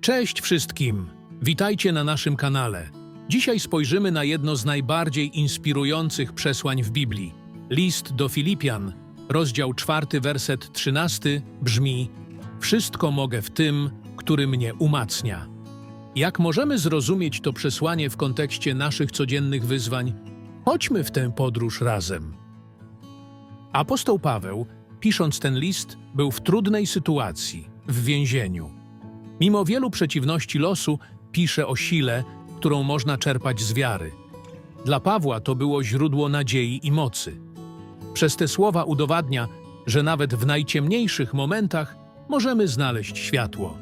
Cześć wszystkim! Witajcie na naszym kanale. Dzisiaj spojrzymy na jedno z najbardziej inspirujących przesłań w Biblii. List do Filipian, rozdział 4, werset 13 brzmi: Wszystko mogę w tym, który mnie umacnia. Jak możemy zrozumieć to przesłanie w kontekście naszych codziennych wyzwań? Chodźmy w tę podróż razem. Apostoł Paweł, pisząc ten list, był w trudnej sytuacji, w więzieniu. Mimo wielu przeciwności losu, pisze o sile, którą można czerpać z wiary. Dla Pawła to było źródło nadziei i mocy. Przez te słowa udowadnia, że nawet w najciemniejszych momentach możemy znaleźć światło.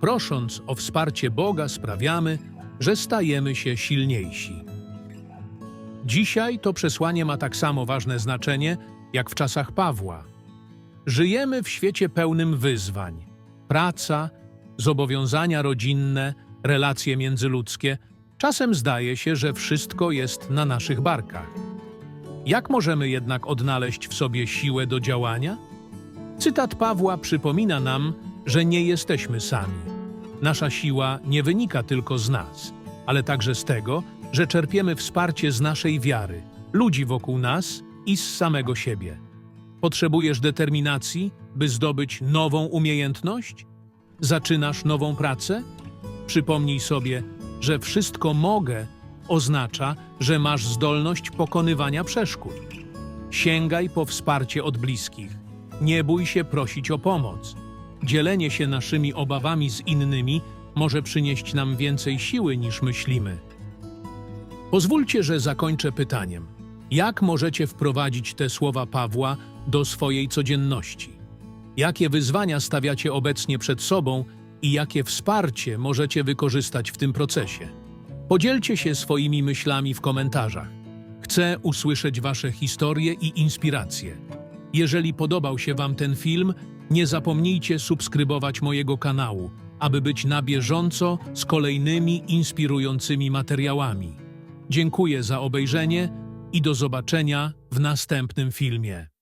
Prosząc o wsparcie Boga, sprawiamy, że stajemy się silniejsi. Dzisiaj to przesłanie ma tak samo ważne znaczenie, jak w czasach Pawła. Żyjemy w świecie pełnym wyzwań. Praca, zobowiązania rodzinne, relacje międzyludzkie. Czasem zdaje się, że wszystko jest na naszych barkach. Jak możemy jednak odnaleźć w sobie siłę do działania? Cytat Pawła przypomina nam, że nie jesteśmy sami. Nasza siła nie wynika tylko z nas, ale także z tego, że czerpiemy wsparcie z naszej wiary, ludzi wokół nas i z samego siebie. Potrzebujesz determinacji, by zdobyć nową umiejętność? Zaczynasz nową pracę? Przypomnij sobie, że wszystko mogę oznacza, że masz zdolność pokonywania przeszkód. Sięgaj po wsparcie od bliskich. Nie bój się prosić o pomoc. Dzielenie się naszymi obawami z innymi może przynieść nam więcej siły niż myślimy. Pozwólcie, że zakończę pytaniem. Jak możecie wprowadzić te słowa Pawła do swojej codzienności? Jakie wyzwania stawiacie obecnie przed sobą i jakie wsparcie możecie wykorzystać w tym procesie? Podzielcie się swoimi myślami w komentarzach. Chcę usłyszeć Wasze historie i inspiracje. Jeżeli podobał się Wam ten film, nie zapomnijcie subskrybować mojego kanału, aby być na bieżąco z kolejnymi inspirującymi materiałami. Dziękuję za obejrzenie i do zobaczenia w następnym filmie.